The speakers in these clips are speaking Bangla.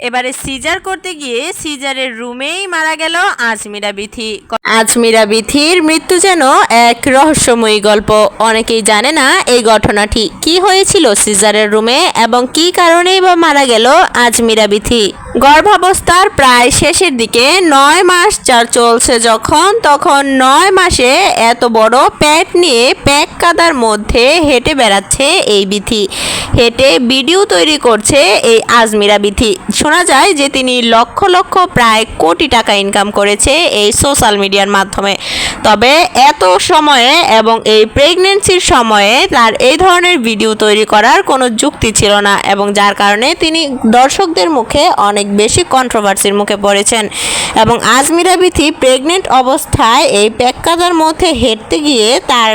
এবারে সিজার করতে গিয়ে সিজারের রুমেই মারা গেল আজমিরা বিথি। আজমিরা বিথির মৃত্যু যেন এক রহস্যময়ী গল্প। অনেকেই জানে না এই ঘটনাটি। কি হয়েছিল সিজারের রুমে এবং কি কারণেই বা মারা গেল আজমিরা বিথি? গর্ভাবস্থার প্রায় শেষের দিকে নয় মাস চার চলছে যখন, তখন নয় মাসে এত বড় প্যাট নিয়ে প্যাক কাদার মধ্যে হেঁটে বেড়াচ্ছে এই বিথি। হেঁটে ভিডিও তৈরি করছে এই আজমিরা বিথি। শোনা যায় যে তিনি লক্ষ লক্ষ, প্রায় কোটি টাকা ইনকাম করেছে এই সোশ্যাল মিডিয়ার মাধ্যমে। তবে এত সময়ে এবং এই প্রেগনেন্সির সময়ে তার এই ধরনের ভিডিও তৈরি করার কোনো যুক্তি ছিল না এবং যার কারণে তিনি দর্শকদের মুখে অনেক বেশি কন্ট্রোভার্সির মুখে পড়েছেন এবং আজমিরা বিথি প্রেগনেন্ট অবস্থায় এই প্যাক্কাদার মধ্যে হেঁটতে গিয়ে তার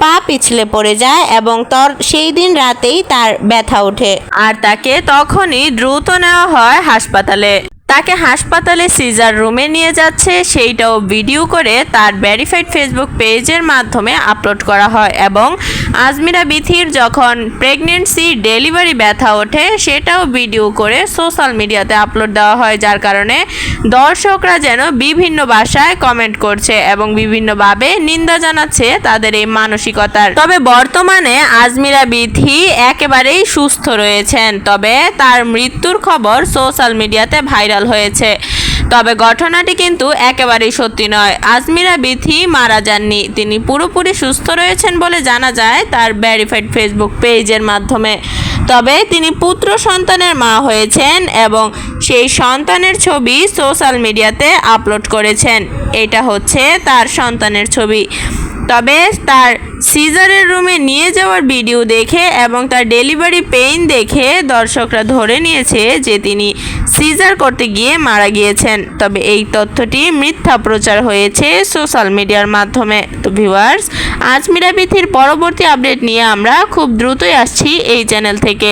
পা পিছলে পড়ে যায় এবং তর সেই দিন রাতেই তার ব্যথা ওঠে। আর তাকে তখনই দ্রুত নেওয়া হয় হাসপাতালে। তাকে হাসপাতালে সিজার রুমে নিয়ে যাচ্ছে। সেইটাও ভিডিও করে তার ভেরিফাইড ফেসবুক পেজের মাধ্যমে আপলোড করা হয় এবং আজমিরা বিথির যখন প্রেগনেন্সি ডেলিভারি ব্যথা ওঠে, সেটাও ভিডিও করে সোশ্যাল মিডিয়াতে আপলোড দেওয়া হয়, যার কারণে দর্শকরা যেন বিভিন্ন ভাষায় কমেন্ট করছে এবং বিভিন্নভাবে নিন্দা জানাচ্ছে তাদের এই মানসিকতার। তবে বর্তমানে আজমিরা বিথি একেবারেই সুস্থ রয়েছেন, তবে তার মৃত্যুর খবর সোশ্যাল মিডিয়াতে ভাইরাল হয়েছে। তবে ঘটনাটি কিন্তু একেবারেই সত্যি নয়। আজমিরা বিথি মারা যাননি। তিনি পুরোপুরি সুস্থ রয়েছেন বলে জানা যায় তার ভেরিফাইড ফেসবুক পেজের মাধ্যমে। তবে তিনি পুত্র সন্তানের মা হয়েছেন এবং সেই সন্তানের ছবি সোশ্যাল মিডিয়াতে আপলোড করেছেন। এটা হচ্ছে তার সন্তানের ছবি। তবে তার সিজারের রুমে নিয়ে যাওয়ার ভিডিও দেখে এবং তার ডেলিভারি পেইন দেখে দর্শকরা ধরে নিয়েছে যে তিনি সিজার করতে গিয়ে মারা গিয়েছেন। তবে এই তথ্যটি মিথ্যা প্রচার হয়েছে সোশ্যাল মিডিয়ার মাধ্যমে। তো ভিউয়ার্স আজমিরা বিথির পরবর্তী আপডেট নিয়ে আমরা খুব দ্রুতই আসছি এই চ্যানেল থেকে।